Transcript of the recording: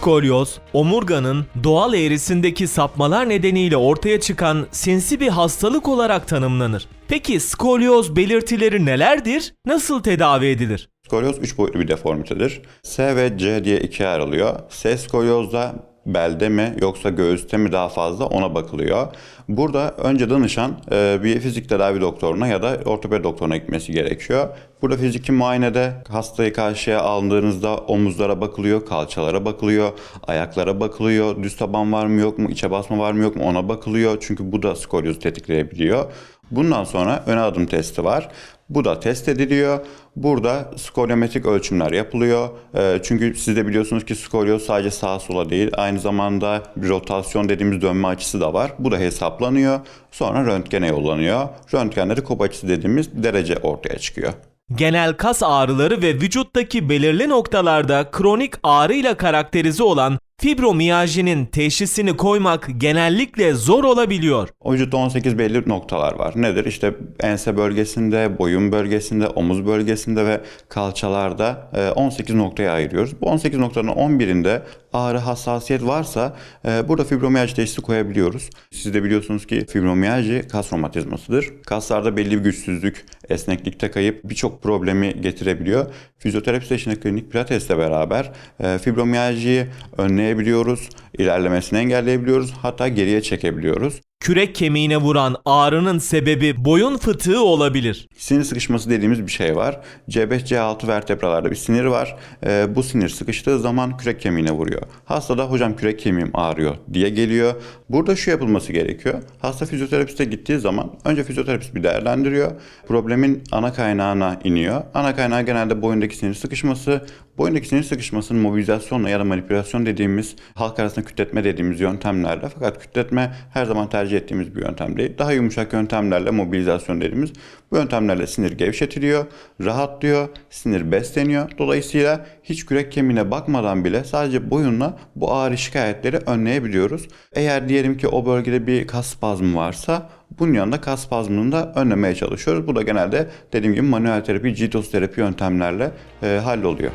Skolyoz, omurganın doğal eğrisindeki sapmalar nedeniyle ortaya çıkan sinsi bir hastalık olarak tanımlanır. Peki skolyoz belirtileri nelerdir? Nasıl tedavi edilir? Skolyoz 3 boyutlu bir deformitedir. S ve C diye ikiye ayrılıyor. S skolyozda belde mi yoksa göğüste mi daha fazla ona bakılıyor. Burada önce danışan e, bir fizik tedavi doktoruna ya da ortopedi doktoruna gitmesi gerekiyor. Burada fiziki muayenede hastayı karşıya aldığınızda omuzlara bakılıyor, kalçalara bakılıyor, ayaklara bakılıyor, düz taban var mı yok mu, içe basma var mı yok mu ona bakılıyor. Çünkü bu da skolyozu tetikleyebiliyor. Bundan sonra ön adım testi var. Bu da test ediliyor. Burada skolyometrik ölçümler yapılıyor. Ee, çünkü siz de biliyorsunuz ki skolyoz sadece sağa sola değil, aynı zamanda rotasyon dediğimiz dönme açısı da var. Bu da hesaplanıyor. Sonra röntgene yollanıyor. Röntgende de kop açısı dediğimiz derece ortaya çıkıyor. Genel kas ağrıları ve vücuttaki belirli noktalarda kronik ağrıyla karakterize olan fibromiyajinin teşhisini koymak genellikle zor olabiliyor. Vücutta 18 belli noktalar var. Nedir? İşte ense bölgesinde, boyun bölgesinde, omuz bölgesinde ve kalçalarda e, 18 noktaya ayırıyoruz. Bu 18 noktanın 11'inde ağrı hassasiyet varsa e, burada fibromiyalji teşhisi koyabiliyoruz. Siz de biliyorsunuz ki fibromiyalji kas romatizmasıdır. Kaslarda belli bir güçsüzlük, esneklikte kayıp birçok problemi getirebiliyor. Fizyoterapi seçeneği klinik pilatesle beraber e, fibromiyaljiyi önleyebiliyoruz, ilerlemesini engelleyebiliyoruz, hatta geriye çekebiliyoruz. Kürek kemiğine vuran ağrının sebebi boyun fıtığı olabilir. Sinir sıkışması dediğimiz bir şey var. C5, C6 vertebralarda bir sinir var. Ee, bu sinir sıkıştığı zaman kürek kemiğine vuruyor. Hasta da hocam kürek kemiğim ağrıyor diye geliyor. Burada şu yapılması gerekiyor. Hasta fizyoterapiste gittiği zaman önce fizyoterapist bir değerlendiriyor. Problemin ana kaynağına iniyor. Ana kaynağı genelde boyundaki sinir sıkışması. Boyundaki sinir sıkışmasının mobilizasyonla ya da manipülasyon dediğimiz halk arasında kütletme dediğimiz yöntemlerle fakat kütletme her zaman tercih ettiğimiz bir yöntem değil. Daha yumuşak yöntemlerle mobilizasyon dediğimiz bu yöntemlerle sinir gevşetiliyor, rahatlıyor, sinir besleniyor. Dolayısıyla hiç kürek kemiğine bakmadan bile sadece boyunla bu ağrı şikayetleri önleyebiliyoruz. Eğer diyelim ki o bölgede bir kas spazmı varsa bunun yanında kas spazmını da önlemeye çalışıyoruz. Bu da genelde dediğim gibi manuel terapi, GTOS terapi yöntemlerle e, halloluyor.